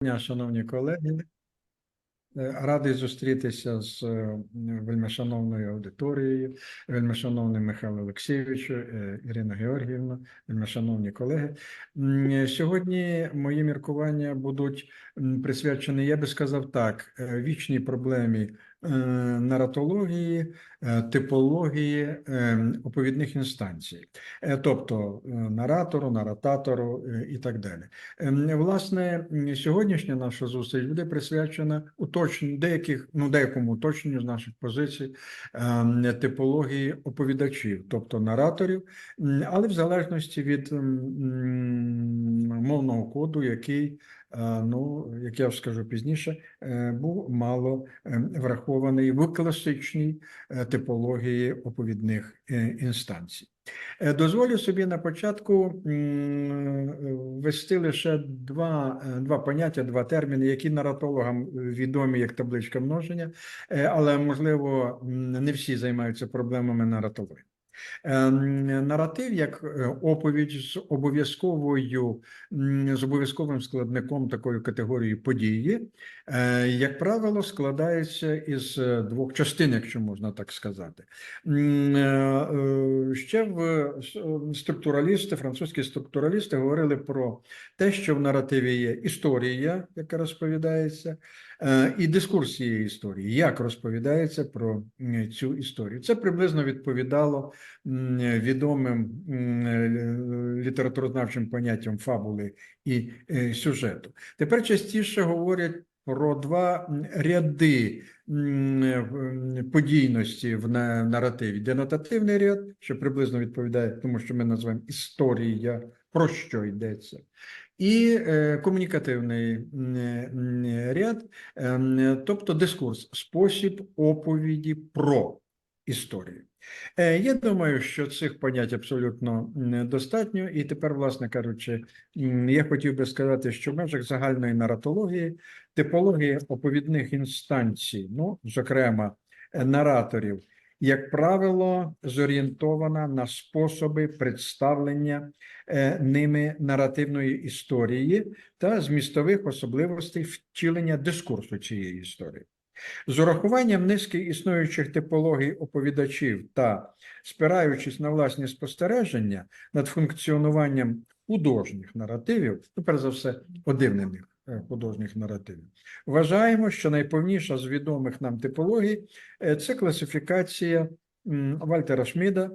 дня, шановні колеги. Е, Радий зустрітися з е, вельмишановною аудиторією, вельмишановним Михайло Олексійовичу, е, Ірина Георгіївна, вельмишановні колеги. Сьогодні мої міркування будуть присвячені, я би сказав так, вічній проблемі наратології, е, типології е, оповідних інстанцій, Е, тобто е, наратору, нарататору е, і так далі. Власне, сьогоднішня наша зустріч буде присвячена уточненню деяких, ну, деякому уточненню з наших позицій типології оповідачів, тобто нараторів, але в залежності від мовного коду, який, е, ну, як я скажу пізніше, е, був мало ем, врахований в класичній е, типології оповідних е, інстанцій. Е, Дозволю собі на початку ввести лише два, е, два поняття, два терміни, які наратологам відомі як табличка множення, е, але, можливо, не всі займаються проблемами наратології. Ем, Наратив як е, оповідь з обов'язковою з обов'язковим складником такої категорії події, е, як правило, складається із е, двох частин, якщо можна так сказати. Ще в структуралісти, французькі структуралісти говорили про те, що в наративі є історія, яка розповідається, і дискурс цієї історії, як розповідається про цю історію. Це приблизно відповідало відомим е, літературознавчим поняттям фабули і е, сюжету. Тепер частіше говорять про два ряди подійності в на- наративі. Денотативний ряд, що приблизно відповідає тому, що ми називаємо історія, про що йдеться. І е, комунікативний ряд, ем, тобто дискурс, спосіб оповіді про історію. Е, Я думаю, що цих понять абсолютно достатньо, і тепер, власне кажучи, я хотів би сказати, що в межах загальної наратології, типології оповідних інстанцій, ну, зокрема, нараторів, як правило, зорієнтована на способи представлення е, ними наративної історії та змістових особливостей втілення дискурсу цієї історії. З урахуванням низки існуючих типологій оповідачів та спираючись на власні спостереження над функціонуванням художніх наративів, ну, перш за все, одивнених художніх наративів, вважаємо, що найповніша з відомих нам типологій е, це класифікація Вальтера Шміда,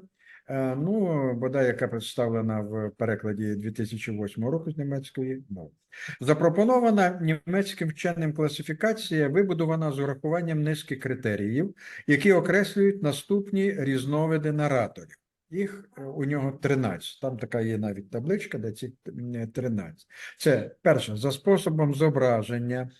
е, ну, бодай, яка представлена в перекладі 2008 року з німецької мови. Запропонована німецьким вченим класифікація вибудована з урахуванням низки критеріїв, які окреслюють наступні різновиди нараторів. Їх е, у нього 13. Там така є навіть табличка, де ці м, 13. Це перше, за способом зображення,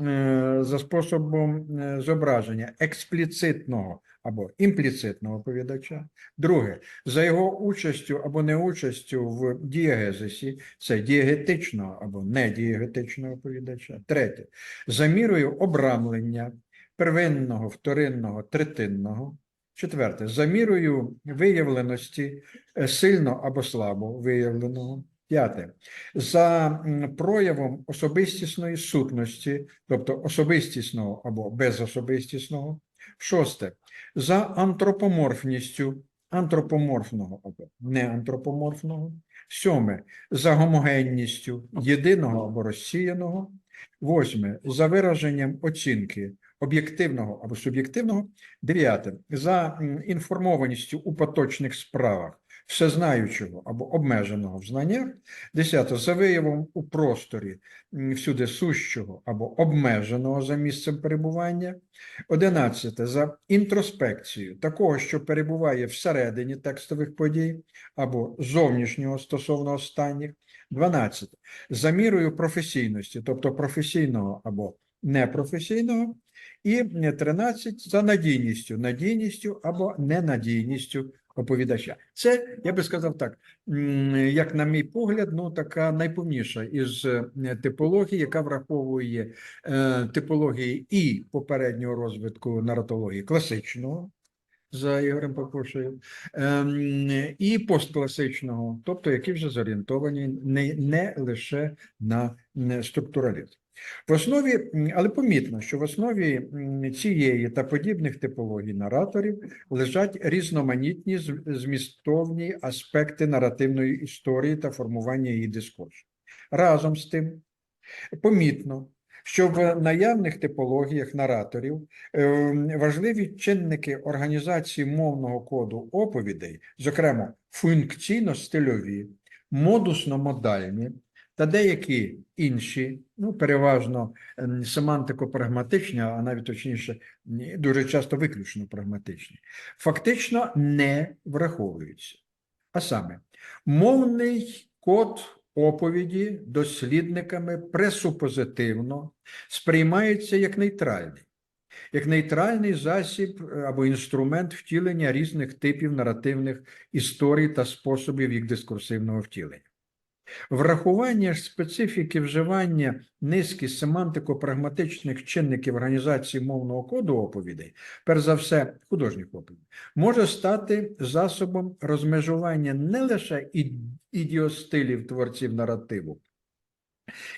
е, за способом е, зображення експліцитного або імпліцитного оповідача. Друге, за його участю або неучастю в дієгезисі, це дієгетичного або недієгетичного оповідача. Третє, за мірою обрамлення первинного, вторинного, третинного. Четверте, за мірою виявленості е, сильно або слабо виявленого. П'яте, за проявом особистісної сутності, тобто особистісного або безособистісного. Шосте, за антропоморфністю антропоморфного або неантропоморфного. Сьоме, за гомогенністю єдиного або розсіяного. Восьме, за вираженням оцінки об'єктивного або суб'єктивного. Дев'яте, за інформованістю у поточних справах всезнаючого або обмеженого в знаннях. Десяте, за виявом у просторі всюди сущого або обмеженого за місцем перебування. Одинадцяте, за інтроспекцією такого, що перебуває всередині текстових подій або зовнішнього стосовно останніх. Дванадцяте, за мірою професійності, тобто професійного або непрофесійного. І 13 за надійністю, надійністю або ненадійністю оповідача. Це, я би сказав так, як на мій погляд, ну така найповніша із е, типологій, яка враховує е, типології і попереднього розвитку наратології класичного. За Ігорем Папушею, ем, і посткласичного, тобто які вже зорієнтовані не, не лише на структуралізм. В основі, але помітно, що в основі цієї та подібних типологій нараторів лежать різноманітні змістовні аспекти наративної історії та формування її дискурсу. Разом з тим, помітно, що в наявних типологіях нараторів е, важливі чинники організації мовного коду оповідей, зокрема функційно-стильові, модусно-модальні та деякі інші, ну переважно ем, семантико-прагматичні, а навіть точніше, дуже часто виключно прагматичні, фактично не враховуються. А саме, мовний код оповіді дослідниками пресупозитивно сприймається як нейтральний, як нейтральний засіб е, або інструмент втілення різних типів наративних історій та способів їх дискурсивного втілення. Врахування ж специфіки вживання низки семантико-прагматичних чинників організації мовного коду оповідей, перш за все художніх оповідей, може стати засобом розмежування не лише ідіостилів творців наративу,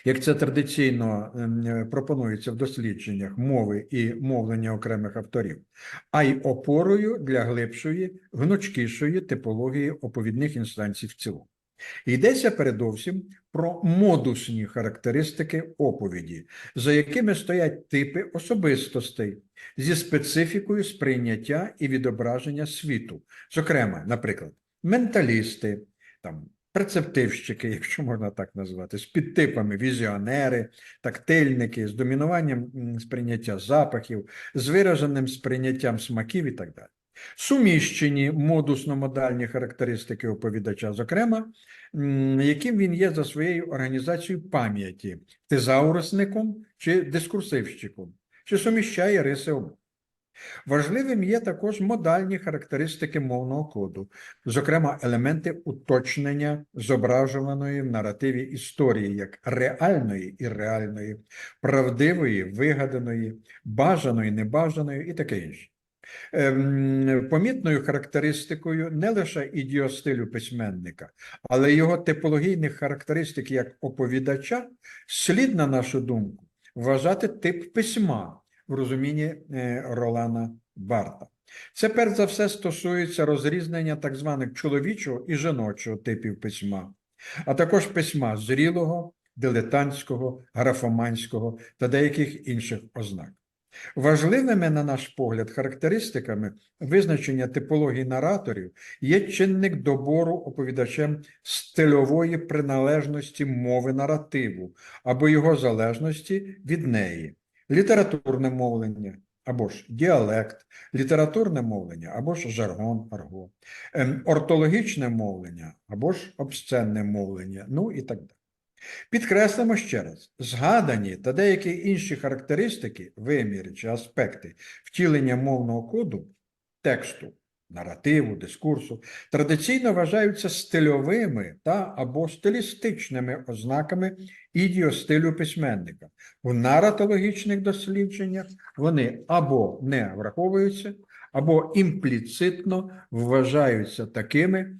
як це традиційно ем, е, пропонується в дослідженнях мови і мовлення окремих авторів, а й опорою для глибшої, гнучкішої типології оповідних інстанцій в цілому. Йдеться передовсім про модусні характеристики оповіді, за якими стоять типи особистостей зі специфікою сприйняття і відображення світу. Зокрема, наприклад, менталісти, там, прецептивщики, якщо можна так назвати, з підтипами візіонери, тактильники, з домінуванням сприйняття запахів, з вираженим сприйняттям смаків і так далі. Суміщені модусно-модальні характеристики оповідача, зокрема, яким він є за своєю організацією пам'яті, тезаурусником чи дискурсивщиком, що суміщає риси обох. Важливим є також модальні характеристики мовного коду, зокрема елементи уточнення зображуваної в наративі історії як реальної і реальної, правдивої, вигаданої, бажаної, небажаної і таке інше. Ем, Помітною характеристикою не лише ідіостилю письменника, але й його типологійних характеристик як оповідача слід, на нашу думку, вважати тип письма в розумінні е, Ролана Барта. Це перш за все стосується розрізнення так званих чоловічого і жіночого типів письма, а також письма зрілого, дилетантського, графоманського та деяких інших ознак. Важливими, на наш погляд, характеристиками визначення типології нараторів є чинник добору оповідачем стильової приналежності мови наративу або його залежності від неї, літературне мовлення або ж діалект, літературне мовлення або ж жаргон, арго, ем, ортологічне мовлення або ж обсценне мовлення, ну і так далі. Підкреслимо ще раз, згадані та деякі інші характеристики, виміри чи аспекти втілення мовного коду, тексту, наративу, дискурсу, традиційно вважаються стильовими та або стилістичними ознаками ідіостилю письменника. У наратологічних дослідженнях вони або не враховуються, або імпліцитно вважаються такими,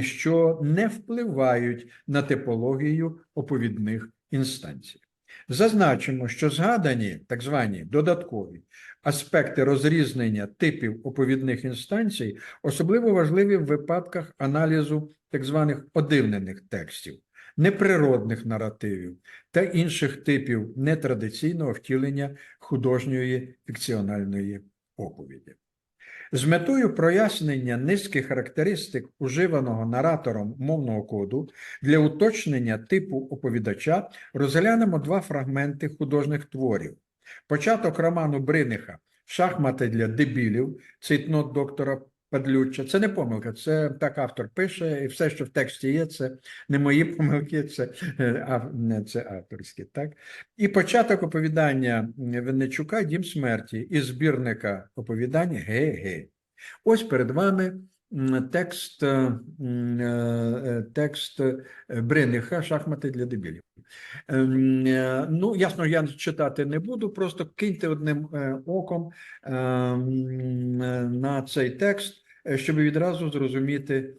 що не впливають на типологію оповідних інстанцій. Зазначимо, що згадані так звані додаткові аспекти розрізнення типів оповідних інстанцій особливо важливі в випадках аналізу так званих одивнених текстів, неприродних наративів та інших типів нетрадиційного втілення художньої фікціональної оповіді. З метою прояснення низки характеристик уживаного наратором мовного коду для уточнення типу оповідача розглянемо два фрагменти художніх творів. Початок роману Бриниха Шахмати для дебілів, цитнот доктора Падлюча. Це не помилка, це так автор пише, і все, що в тексті є, це не мої помилки, це, а, не, це авторські. Так? І початок оповідання Винничука Дім смерті із збірника оповідань Ге-ге. Ось перед вами текст, е, е, текст е, Бриниха Шахмати для дебілів. Ем, Ну, ясно, я читати не буду, просто киньте одним оком ем, на цей текст, щоб відразу зрозуміти,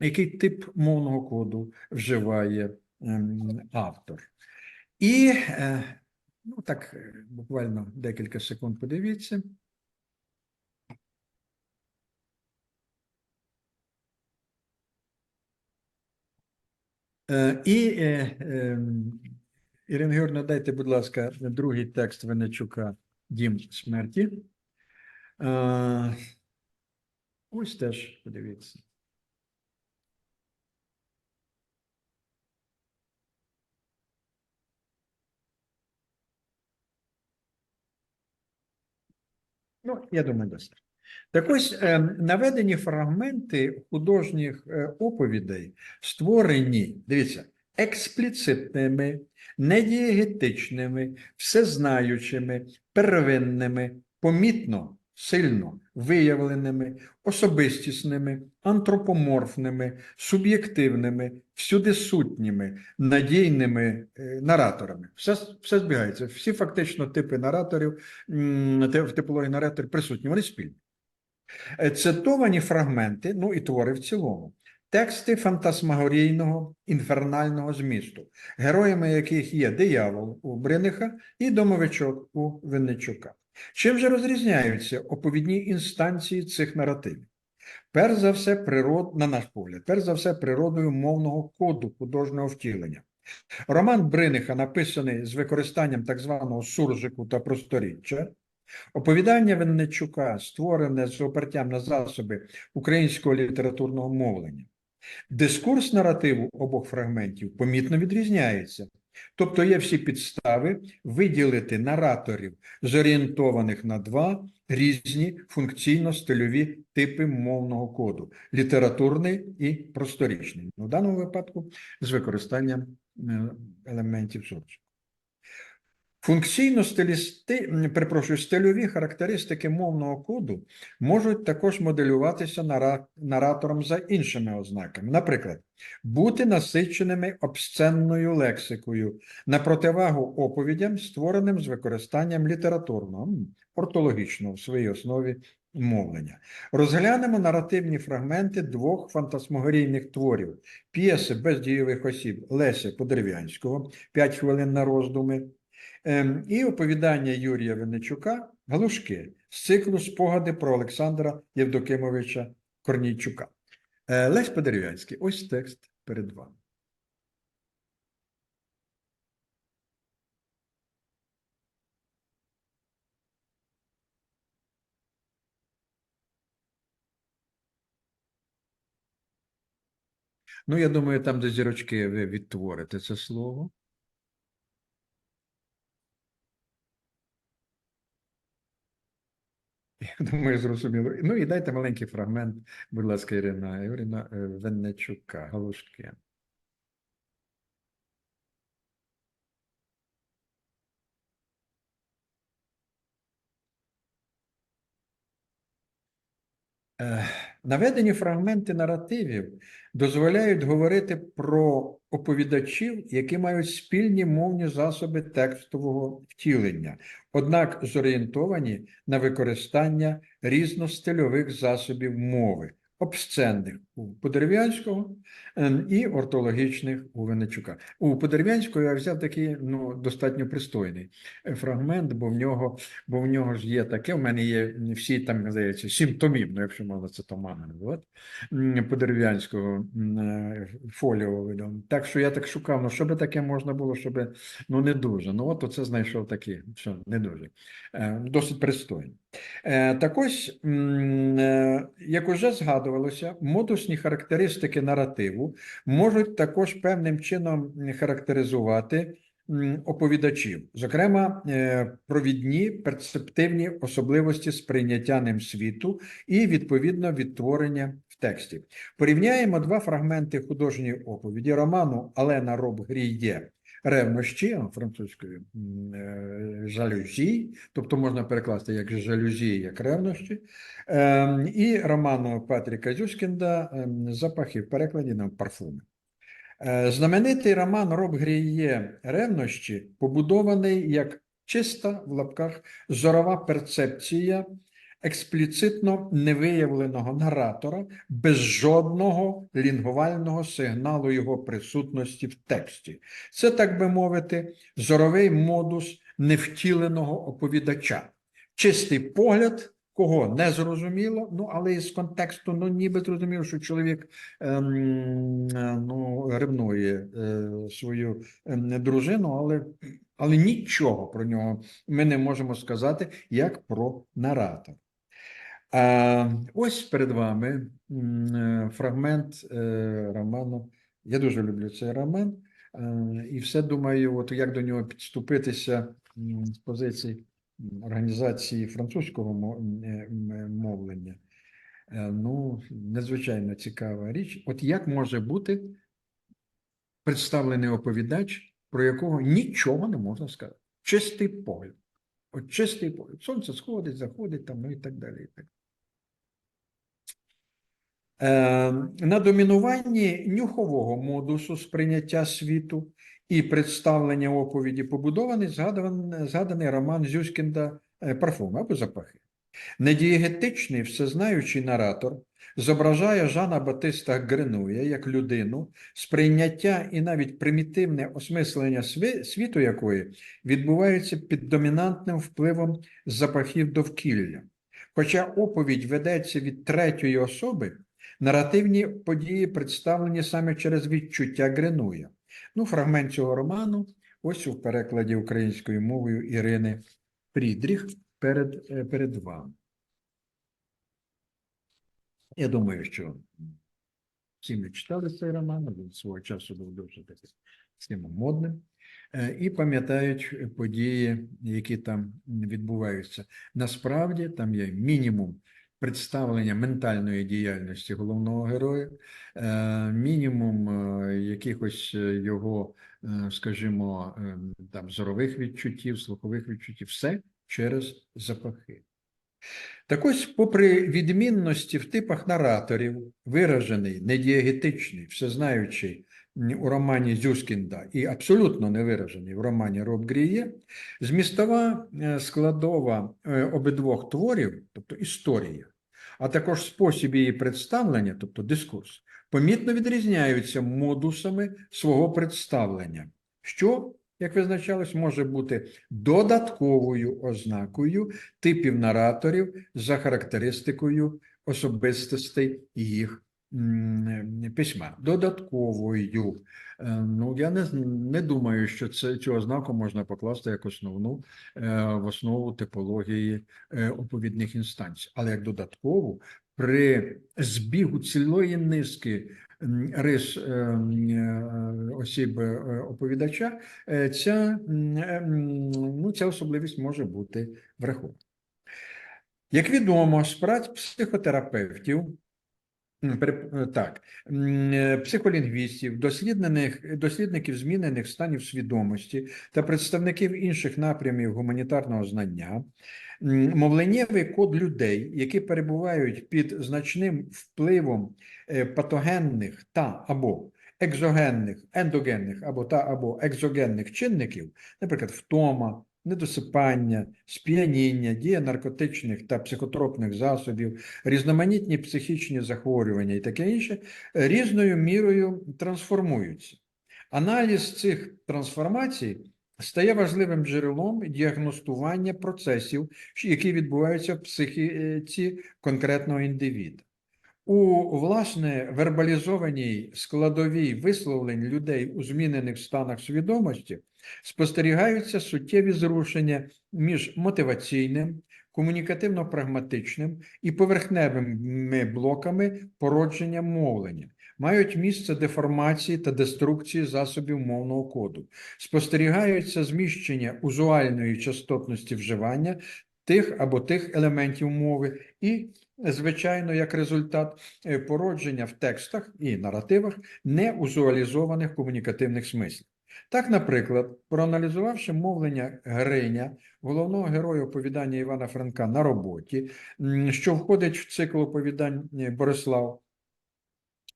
який тип мовного коду вживає ем, автор. І ну так, буквально декілька секунд подивіться. І е, ем, Ірина Георгіївна, дайте, будь ласка, другий текст Венечука Дім смерті. Е, Ось теж подивіться. Ну, я думаю, достатньо. Так ось е, наведені фрагменти художніх е, оповідей створені, дивіться, експліцитними, недієгетичними, всезнаючими, первинними, помітно, сильно виявленими, особистісними, антропоморфними, суб'єктивними, всюдисутніми, надійними е, нараторами. Все, все збігається. Всі фактично типи нараторів типології нараторів присутні, вони спільні. Е, Цитовані фрагменти, ну і твори в цілому. Тексти фантасмагорійного інфернального змісту, героями яких є диявол у Бриниха і домовичок у Винничука. Чим же розрізняються оповідні інстанції цих наративів? Перш за все, природ, на наш погляд, перш за все, природою мовного коду художнього втілення. Роман Бриниха, написаний з використанням так званого суржику та просторіччя, Оповідання Винничука створене з опертям на засоби українського літературного мовлення. Дискурс наративу обох фрагментів помітно відрізняється. Тобто є всі підстави виділити нараторів, зорієнтованих на два різні функційно-стильові типи мовного коду літературний і просторічний. У даному випадку з використанням е, елементів суржику. Функційно стилісти, перепрошую, стильові характеристики мовного коду можуть також моделюватися наратором за іншими ознаками. Наприклад, бути насиченими обсценною лексикою на противагу оповідям, створеним з використанням літературного, ортологічного в своїй основі мовлення. Розглянемо наративні фрагменти двох фантасмагорійних творів п'єси без дійових осіб Леся Подерев'янського «П'ять хвилин на роздуми. Ем, І оповідання Юрія Винничука Галушки з циклу спогади про Олександра Євдокимовича Корнійчука. Е, Лесь Подерев'янський, ось текст перед вами. Ну, я думаю, там, де зірочки, ви відтворите це слово. Я думаю, зрозуміло. Ну і дайте маленький фрагмент, будь ласка, Ірина Юріна Венечука, Галушки. Е, Наведені фрагменти наративів дозволяють говорити про оповідачів, які мають спільні мовні засоби текстового втілення, однак зорієнтовані на використання різностильових засобів мови, обсценних у Подерев'янського ем, і ортологічних у Винничука. У Подерев'янського я взяв такий ну, достатньо пристойний е, фрагмент, бо в нього, бо в нього ж є таке, в мене є всі там, здається, сім томів, ну, якщо можна це томами назвати, м, Подерев'янського е, фоліо. Так що я так шукав, ну що би таке можна було, щоб ну не дуже. Ну от оце знайшов такі, що не дуже. Е, Досить пристойно. Е, Так ось, е, як уже згадувалося, модусні характеристики наративу можуть також певним чином характеризувати оповідачів, зокрема, е, провідні перцептивні особливості сприйняття ним світу і відповідно відтворення в тексті. Порівняємо два фрагменти художньої оповіді роману Алена Роб Гріє ревнощі а, французькою е, жалюзі, тобто можна перекласти як жалюзі, як ревнощі, ем, і роману Патріка Зюскінда ем, запахи в перекладі на парфуми. Е, Знаменитий роман Роб Гріє Ревнощі побудований як чиста в лапках зорова перцепція експліцитно невиявленого наратора без жодного лінгвального сигналу його присутності в тексті. Це, так би мовити, зоровий модус невтіленого оповідача. Чистий погляд, кого не зрозуміло, ну але із контексту, ну ніби зрозуміло, що чоловік ем, е, ну, ревнує е, свою ем, дружину, але, але нічого про нього ми не можемо сказати, як про наратор. А ось перед вами е, фрагмент е, роману. Я дуже люблю цей роман, е, і все думаю, от як до нього підступитися з позиції організації французького мовлення. Ну, надзвичайно цікава річ. От як може бути представлений оповідач, про якого нічого не можна сказати? Чистий погляд. От чистий погляд. Сонце сходить, заходить там, ну і так далі. І так. Е, На домінуванні нюхового модусу сприйняття світу і представлення оповіді побудований згаданий, згаданий роман Зюськінда е, «Парфуми» або запахи. Недієгетичний всезнаючий наратор зображає Жана Батиста Гренуя як людину, сприйняття і навіть примітивне осмислення світу якої відбувається під домінантним впливом запахів довкілля. Хоча оповідь ведеться від третьої особи, наративні події представлені саме через відчуття Гренуя. Ну, фрагмент цього роману ось у перекладі українською мовою Ірини Фрідріх перед, е, перед вами. Я думаю, що всі ми читали цей роман, він свого часу був дуже таким модним, е, і пам'ятають події, які там відбуваються. Насправді там є мінімум представлення ментальної діяльності головного героя, е, мінімум е, якихось е, його, скажімо, там зорових відчуттів, слухових відчуттів, все через запахи. Так ось, попри відмінності в типах нараторів, виражений, недієгетичний, всезнаючий у романі Зюскінда і абсолютно не виражений в романі Роб Гріє, змістова складова обидвох творів, тобто історія, а також спосіб її представлення, тобто дискурс, помітно відрізняються модусами свого представлення, що, як визначалось, може бути додатковою ознакою типів нараторів за характеристикою особистостей їх письма. Додатковою. Е, Ну, я не, не думаю, що це, цю ознаку можна покласти як основну е, в основу типології е, оповідних інстанцій. Але як додаткову, при збігу цілої низки рис осіб оповідача, ця, ну, ця особливість може бути врахована. Як відомо, з праць психотерапевтів, так, е, психолінгвістів, досліднених, дослідників змінених станів свідомості та представників інших напрямів гуманітарного знання, мовленнєвий код людей, які перебувають під значним впливом е, патогенних та або екзогенних, ендогенних або та або екзогенних чинників, наприклад, втома, недосипання, сп'яніння, дія наркотичних та психотропних засобів, різноманітні психічні захворювання і таке інше, е, різною мірою трансформуються. Аналіз цих трансформацій стає важливим джерелом діагностування процесів, які відбуваються в психіці конкретного індивіда. У власне вербалізованій складовій висловлень людей у змінених станах свідомості спостерігаються суттєві зрушення між мотиваційним, комунікативно-прагматичним і поверхневими блоками породження мовлення. Мають місце деформації та деструкції засобів мовного коду. Спостерігаються зміщення узуальної частотності вживання тих або тих елементів мови і звичайно, як результат е, породження в текстах і наративах неузуалізованих комунікативних смислів. Так, наприклад, проаналізувавши мовлення Гриня, головного героя оповідання Івана Франка на роботі, що входить в цикл оповідань е, Борислав,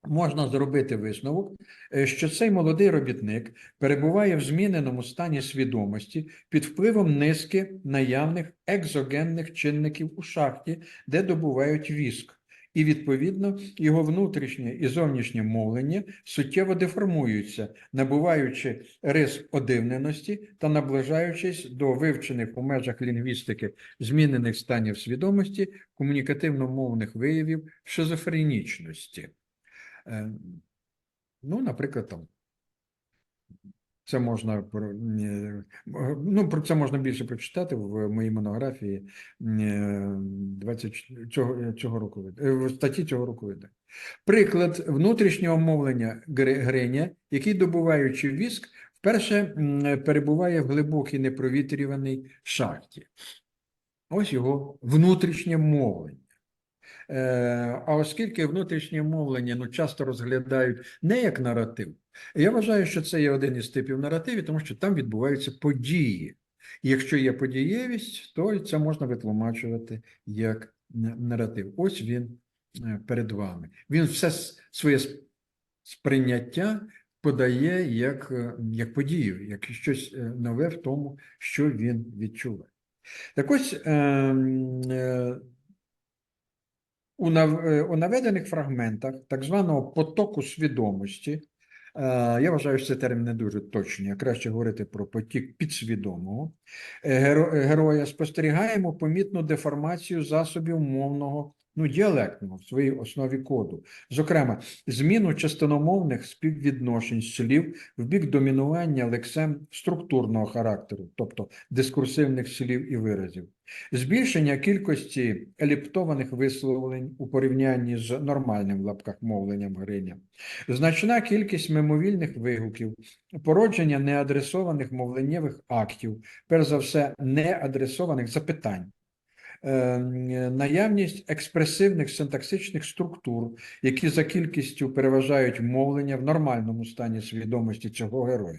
можна зробити висновок, е, що цей молодий робітник перебуває в зміненому стані свідомості під впливом низки наявних екзогенних чинників у шахті, де добувають віск. І, відповідно, його внутрішнє і зовнішнє мовлення суттєво деформуються, набуваючи рис одивненості та наближаючись до вивчених у межах лінгвістики змінених станів свідомості комунікативно-мовних виявів шизофренічності. Е, Ну, наприклад, там. Це можна е, ну, про це можна більше прочитати в моїй монографії е, 20 цього, цього року е, в статті цього року видання. Приклад внутрішнього мовлення Гре- Греня, який, добуваючи віск, вперше перебуває в глибокій непровітрюваній шахті. Ось його внутрішнє мовлення. Е, А оскільки внутрішнє мовлення ну, часто розглядають не як наратив, я вважаю, що це є один із типів наративів, тому що там відбуваються події. Якщо є подієвість, то це можна витлумачувати як наратив. Ось він е, перед вами. Він все своє сприйняття подає як, е, як подію, як щось нове в тому, що він відчуває. Так ось ем, е, у наведених фрагментах так званого потоку свідомості, е, я вважаю, що це термін не дуже точний, а краще говорити про потік підсвідомого, е, героя спостерігаємо помітну деформацію засобів мовного, ну, діалектного в своїй основі коду. Зокрема, зміну частиномовних співвідношень слів в бік домінування лексем структурного характеру, тобто дискурсивних слів і виразів. Збільшення кількості еліптованих висловлень у порівнянні з нормальним в лапках мовленням Гриня, значна кількість мимовільних вигуків, породження неадресованих мовленнєвих актів, перш за все, неадресованих запитань, наявність експресивних синтаксичних структур, які за кількістю переважають мовлення в нормальному стані свідомості цього героя.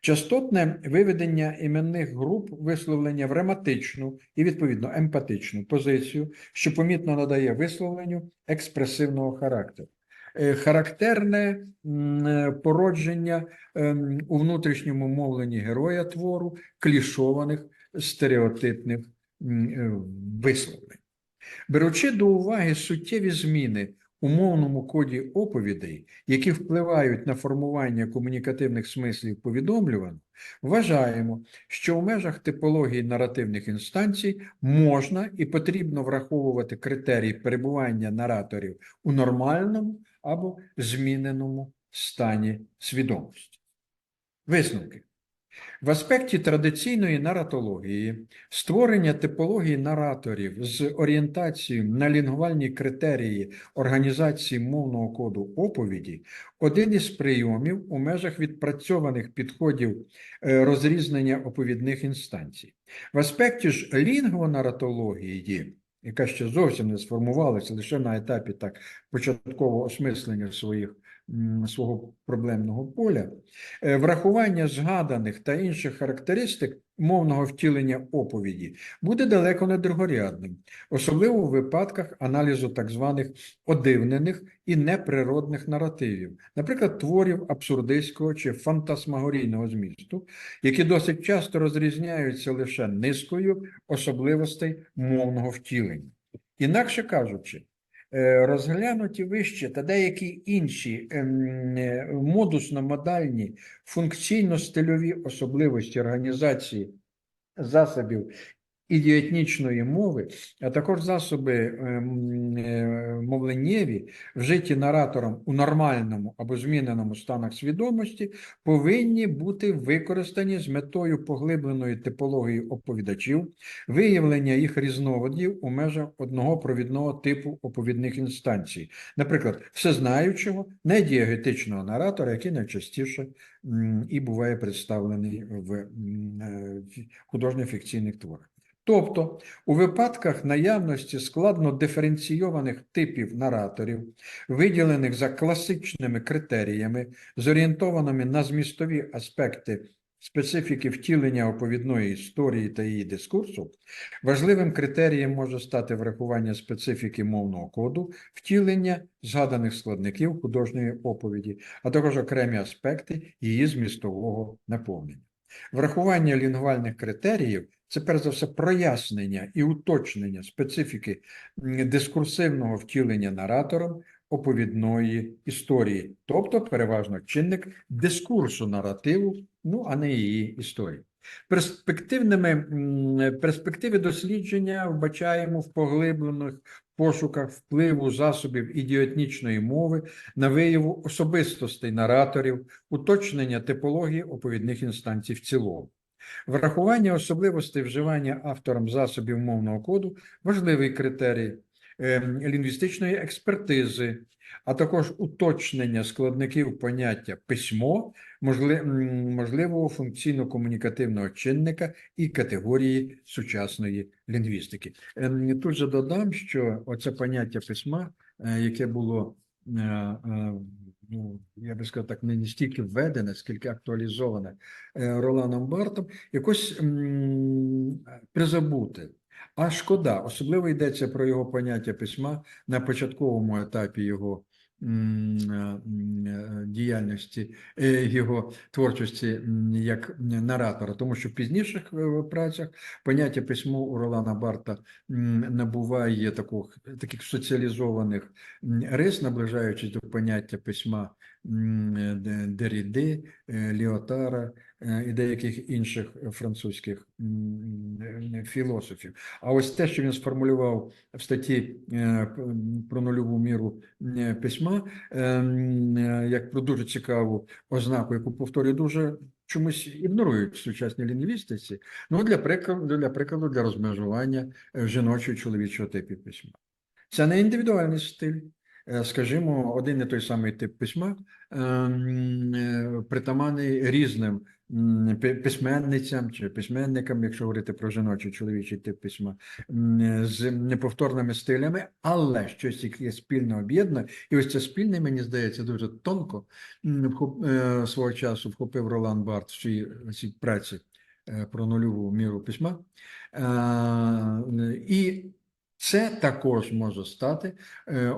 Частотне виведення іменних груп висловлення в рематичну і, відповідно, емпатичну позицію, що помітно надає висловленню експресивного характеру. Е, Характерне е, породження у внутрішньому мовленні героя твору клішованих стереотипних е, висловлень. Беручи до уваги суттєві зміни у мовному коді оповідей, які впливають на формування комунікативних смислів повідомлюваного, вважаємо, що у межах типології наративних інстанцій можна і потрібно враховувати критерії перебування нараторів у нормальному або зміненому стані свідомості. Висновки. В аспекті традиційної наратології створення типології нараторів з орієнтацією на лінгвальні критерії організації мовного коду оповіді один із прийомів у межах відпрацьованих підходів е, розрізнення оповідних інстанцій. В аспекті ж лінгвонаратології, яка ще зовсім не сформувалася лише на етапі так початкового осмислення своїх свого проблемного поля, Е, Врахування згаданих та інших характеристик мовного втілення оповіді буде далеко не другорядним, особливо у випадках аналізу так званих одивнених і неприродних наративів, наприклад, творів абсурдистського чи фантасмагорійного змісту, які досить часто розрізняються лише низкою особливостей мовного втілення. Інакше кажучи, Розглянуті вище та деякі інші ем, е, модусно-модальні функційно-стильові особливості організації засобів ідіотнічної мови, а також засоби ем, е, мовленнєві, вжиті наратором у нормальному або зміненому станах свідомості, повинні бути використані з метою поглибленої типології оповідачів, виявлення їх різновидів у межах одного провідного типу оповідних інстанцій, наприклад, всезнаючого, недіагетичного наратора, який найчастіше і буває представлений в е, художньо-фікційних творах. Тобто, у випадках наявності складно диференційованих типів нараторів, виділених за класичними критеріями, зорієнтованими на змістові аспекти специфіки втілення оповідної історії та її дискурсу, важливим критерієм може стати врахування специфіки мовного коду, втілення згаданих складників художньої оповіді, а також окремі аспекти її змістового наповнення. Врахування лінгвальних критеріїв це перш за все прояснення і уточнення специфіки дискурсивного втілення наратором оповідної історії, тобто переважно чинник дискурсу наративу, ну а не її історії. Перспективними перспективи дослідження вбачаємо в поглиблених пошуках впливу засобів ідіотнічної мови на вияву особистостей нараторів, уточнення типології оповідних інстанцій в цілому. Врахування особливостей вживання автором засобів мовного коду важливий критерій ем, лінгвістичної експертизи, а також уточнення складників поняття письмо, можливого функційно-комунікативного чинника і категорії сучасної лінгвістики. Ем, Тут же додам, що оце поняття письма, е, яке було е, е, ну, я би сказав так, не стільки введене, скільки актуалізоване е, Роланом Бартом, якось призабути. А шкода, особливо йдеться про його поняття письма на початковому етапі його діяльності, е, його творчості як наратора, тому що в пізніших е, працях поняття письмо у Ролана Барта набуває таких, таких соціалізованих рис, наближаючись до поняття письма е, Деріди, е, Ліотара е, і деяких інших французьких е, філософів. А ось те, що він сформулював в статті е, про нульову міру е, письма, е, е, як про дуже цікаву ознаку, яку повторюю, дуже чомусь ігнорують в сучасній лінгвістиці, ну для прикладу, для прикладу, для розмежування е, жіночого і чоловічого типів письма. Це не індивідуальний стиль. Е, Скажімо, один і той самий тип письма ем, е, різним письменницям чи письменникам, якщо говорити про жіночий чоловічий тип письма, з неповторними стилями, але щось яке спільно об'єднує. І ось це спільне, мені здається, дуже тонко е, свого часу вхопив Ролан Барт в цій, праці про нульову міру письма. І це також може стати е,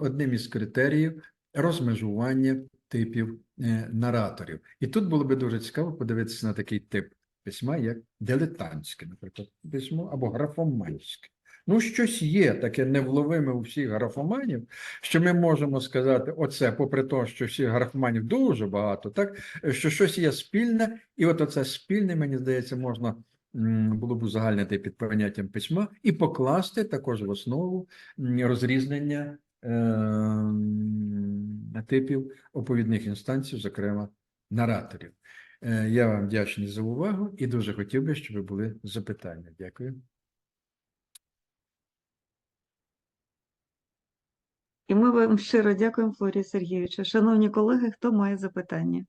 одним із критеріїв розмежування типів е, нараторів. І тут було би дуже цікаво подивитися на такий тип письма, як дилетантське, наприклад, письмо або графоманське. Ну, щось є таке невловиме у всіх графоманів, що ми можемо сказати, оце, попри те, що всіх графоманів дуже багато, так що щось є спільне, і от оце спільне, мені здається, можна було б узагальнити під поняттям письма і покласти також в основу розрізнення е, типів оповідних інстанцій, зокрема нараторів. Е, Я вам вдячний за увагу і дуже хотів би, щоб були запитання. Дякую. І ми вам щиро дякуємо, Флорія Сергійовича. Шановні колеги, хто має запитання?